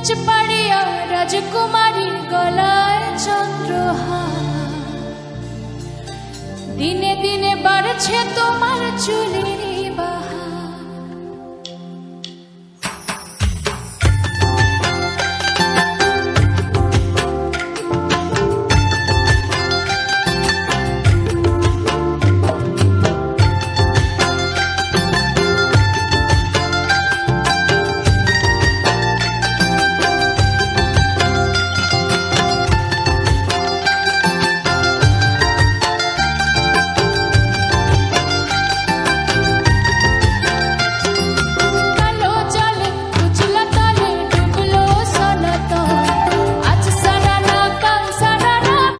রাজপাড়িয়া রাজকুমারীর গলায় চন্দ্রহা দিনে দিনে বাড়ে